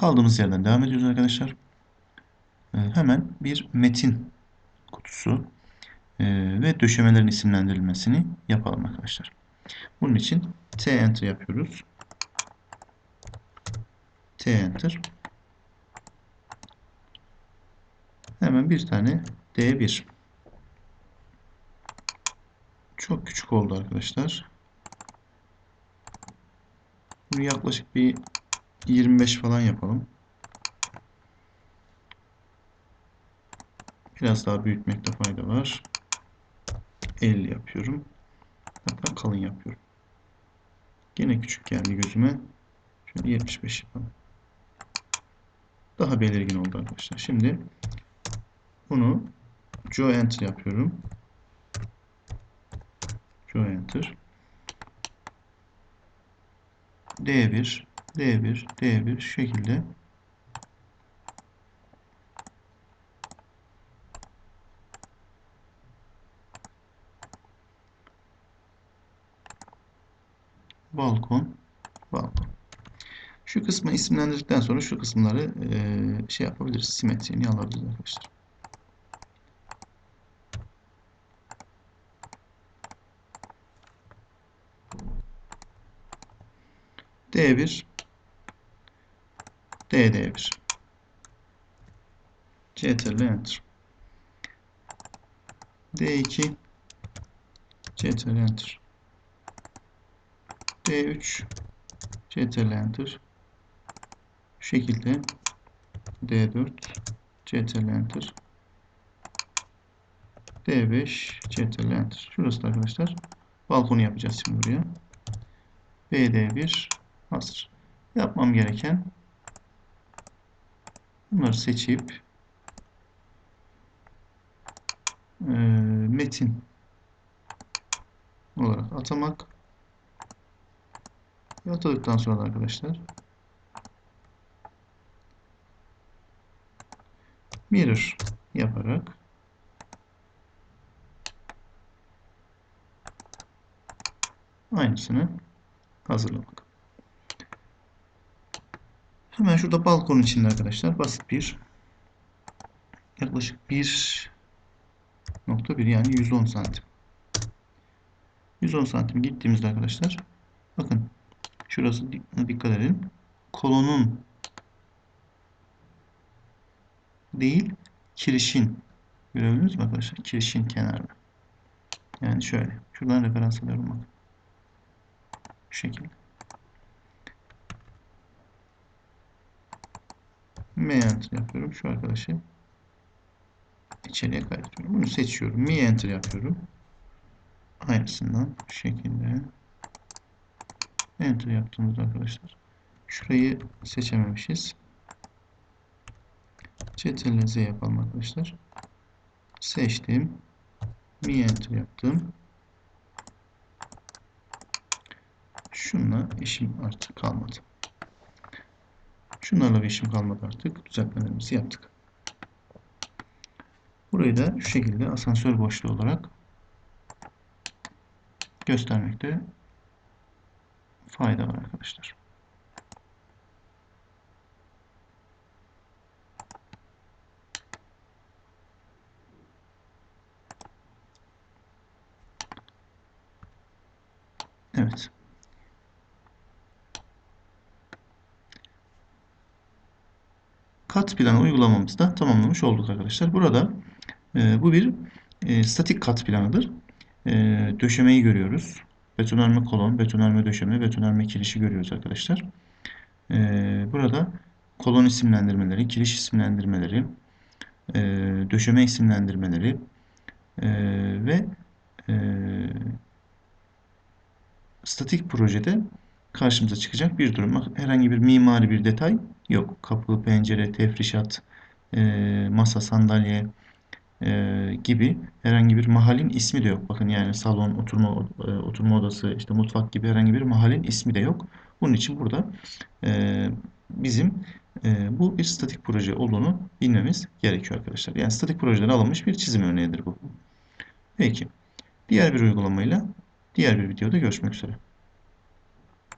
Kaldığımız yerden devam ediyoruz arkadaşlar. Ee, hemen bir metin kutusu e, ve döşemelerin isimlendirilmesini yapalım arkadaşlar. Bunun için T enter yapıyoruz. T enter. Hemen bir tane D1. Çok küçük oldu arkadaşlar. Bunu yaklaşık bir 25 falan yapalım. Biraz daha büyütmekte fayda var. 50 yapıyorum. Hatta kalın yapıyorum. Gene küçük geldi gözüme. Şöyle 75 yapalım. Daha belirgin oldu arkadaşlar. Şimdi bunu Joe Enter yapıyorum. Joe Enter. D1 D1 D1 şu şekilde. Balkon balkon. Şu kısmı isimlendirdikten sonra şu kısımları e, şey yapabiliriz simetriğini alabiliriz arkadaşlar. D1 DD1 CTRL Enter. D2 CTRL Enter. D3 CTRL Enter. Şu şekilde. D4 CTRL Enter. D5 CTRL Enter. Şurası da arkadaşlar. Balkonu yapacağız şimdi buraya. BD1 hazır. Yapmam gereken bunları seçip e, metin olarak atamak ve atadıktan sonra da arkadaşlar mirror yaparak aynısını hazırlamak. Hemen şurada balkon içinde arkadaşlar basit bir yaklaşık 1.1 yani 110 santim. 110 santim gittiğimizde arkadaşlar bakın şurası dikkat edin. Kolonun değil kirişin görebildiniz mi arkadaşlar? Kirişin kenarı. Yani şöyle. Şuradan referans alıyorum bakın. Şu şekilde. M enter yapıyorum. Şu arkadaşı içeriye kaydediyorum. Bunu seçiyorum. Mi enter yapıyorum. Aynısından şu şekilde enter yaptığımızda arkadaşlar şurayı seçememişiz. Ctrl Z yapalım arkadaşlar. Seçtim. Mi enter yaptım. Şunla işim artık kalmadı. Şunlarla bir işim kalmadı artık. Düzeltmelerimizi yaptık. Burayı da şu şekilde asansör boşluğu olarak göstermekte fayda var arkadaşlar. Evet. Kat planı uygulamamızı da tamamlamış olduk arkadaşlar. Burada e, bu bir e, statik kat planıdır. E, döşemeyi görüyoruz. Betonarme kolon, betonarme döşeme, betonarme kirişi görüyoruz arkadaşlar. E, burada kolon isimlendirmeleri, kiriş isimlendirmeleri, e, döşeme isimlendirmeleri e, ve e, statik projede karşımıza çıkacak bir durum. Herhangi bir mimari bir detay yok. Kapı, pencere, tefrişat, e, masa, sandalye e, gibi herhangi bir mahallin ismi de yok. Bakın yani salon, oturma e, oturma odası, işte mutfak gibi herhangi bir mahallin ismi de yok. Bunun için burada e, bizim e, bu bir statik proje olduğunu bilmemiz gerekiyor arkadaşlar. Yani statik projeden alınmış bir çizim örneğidir bu. Peki. Diğer bir uygulamayla diğer bir videoda görüşmek üzere.